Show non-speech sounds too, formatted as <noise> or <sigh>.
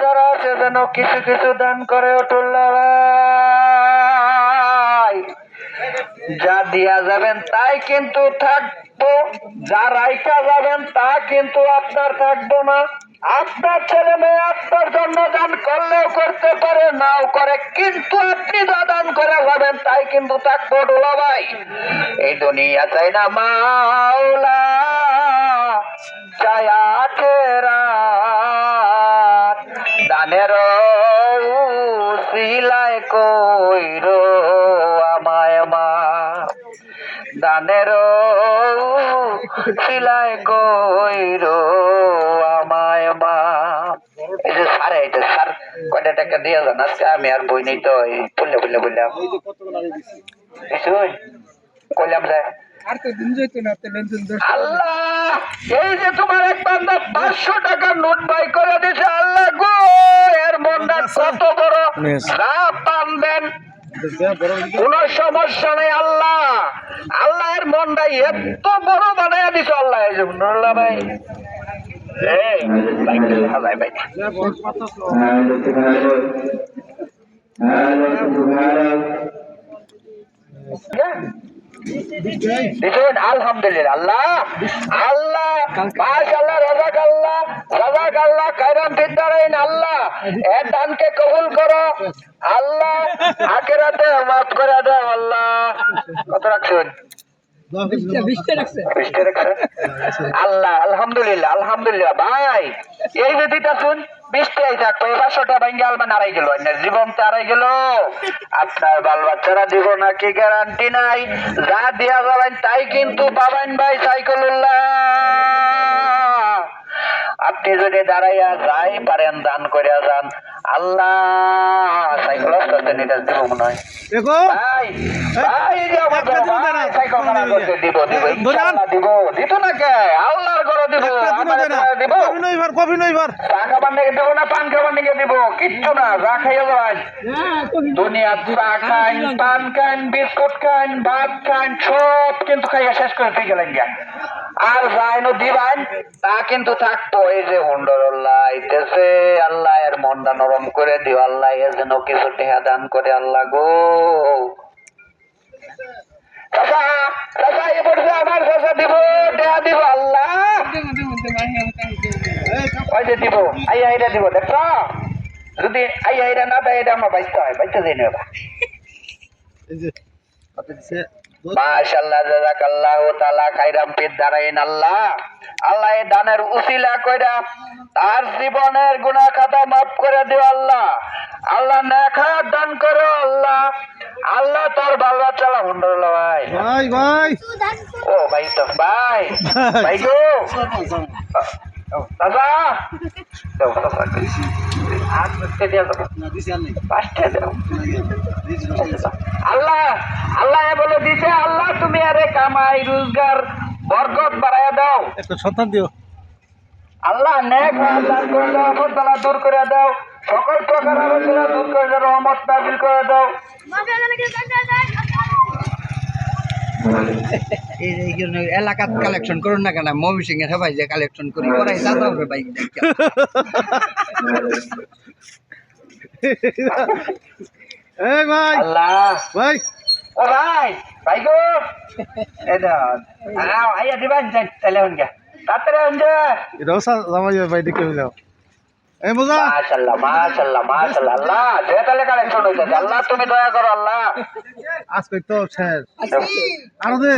যারা আছে যেন কিছু কিছু দান করে অটুল্লা যা দিয়া যাবেন তাই কিন্তু থাকব, যা রাইখা যাবেন তা কিন্তু আপনার থাকব না। আপনার ছেলে মেয়ে আপনার জন্য দান করলেও করতে পারে, নাও করে। কিন্তু আপনি যা দান করে যাবেন তাই কিন্তু থাকব ডোলা ভাই। এই দুনিয়া চাই না মাওলা, চাই আখেরাত। দানের সিলাই কইর আমায় মা। দানের সিলাই কইর আমায় মা। এই যে স্যার এটা স্যার কয়টা টাকা দিয়ে যান আজকে আমি আর বই নেই তো এই বললে বললে বললাম কইলাম যে। আর তো দিন যাইতো না তো লেনদেন দোষ আল্লাহ এই যে তোমার এক বান্দা পাঁচশো টাকার নোট বাই করে দিছে আল্লাহ গো। এর মনটা কত বড়? যা পানবেন কোন সমস্যা নেই আল্লাহ। আল্লাহ এর মনটা এত বড় বানাইয়া দিছে আল্লাহ নুরুল্লাহ ভাই। আলহামদুলিল্লাহ আল্লাহ। আল্লাহ আল্লাহ কায়রাম ফিদ্দারাইন আল্লাহ এর দানকে কবুল করো। আল্লাহ আখেরাতে মাফ করে দাও আল্লাহ। কত রাখছেন? আল্লাহ আলহামদুলিল্লাহ আলহামদুলিল্লাহ। ভাই এই দিটা শুন বৃষ্টি আই থাকতো এবার ছটা ভাঙ্গে আলমান হারাই গেল জীবন গেল। আপনার বাল বাচ্চারা দিব নাকি গ্যারান্টি নাই? যা দিয়া যাবেন তাই কিন্তু পাবেন ভাই সাইকেলুল্লাহ। আপনি যদি দাঁড়াইয়া যাই পারেন দান করিয়া যান। আল্লাহ সাইকেল এটা দিব মনে হয়। ভাই ভাই এই যে আমার একটা দিন ভাই, দাঁড়া। সাইকেল খারাপ করছে, দিব দিব ধরেন। ইনশাআল্লাহ দিব। দিত না কে? আল্লাহর ঘরে দিব দিব কফি ভার কফি ভার চা খাবার নিকে দিব না পান খাবার নিকে দিব? কিচ্ছু না যা খাইয়া যাবেন হ্যাঁ দুনিয়া চা খান পান খান বিস্কুট খান ভাত খান সব কিন্তু খাইয়া শেষ করে তুই গেলেন আর যাইন দিবান তা কিন্তু থাকতো, এই যে হুন্ডরল্লাহ আইতেছে, আল্লাহ এর মনটা নরম করে দিও, আল্লাহ এর যেন কিছু টেহা দান করে আল্লাহ গো। চাচা আমার দিব দিব আল্লাহ। দিব যদি না বাইতে হয়, বাইতে দিয়ে নেবা এই যে কত দিছে। মাশাআল্লাহ জাযাকাল্লাহু তাআলা খাইরাম পিত দারাইন আল্লাহ। আল্লাহ এই দানের উসিলা কইরা তার জীবনের গুনাহ খাতা মাফ করে দিও আল্লাহ। আল্লাহ নেক দান করো আল্লাহ। আল্লাহ তোর বাল বাচ্চালা হুন্ডল ভাই। ভাই ভাই। ও ভাই তো ভাই। ভাই। গো। দাদা। দাদা। আল্লাহ আল্লাহ বলে দিছে আল্লাহ তুমি আরে কামাই রোজগার বরকত বাড়াইয়া দাও। একটা সন্তান দিও। আল্লাহ নেক হায়াত দান করে দাও আপদ বালা দূর করে দাও। সকল প্রকার আলোচনা দূর করে দাও রহমত নাজিল করে দাও। এই এই জন্য এলাকাত কালেকশন করুন না কেন? মমি সিং এর সবাই যে কালেকশন করি। করাই দাদা হবে ভাই <laughs> এই ভাই আল্লাহ। ভাই। ও ভাই ভাই গো এটা আও আইয়া দিবেন যাই তাহলে হন গা তাড়াতাড়ি হন যা এটাও জামাই ভাই দেখে হইলাও এই মজা মাশাআল্লাহ মাশাআল্লাহ মাশাআল্লাহ আল্লাহ হইছে আল্লাহ তুমি দয়া করো আল্লাহ। আজকে তো শেষ আরও দে।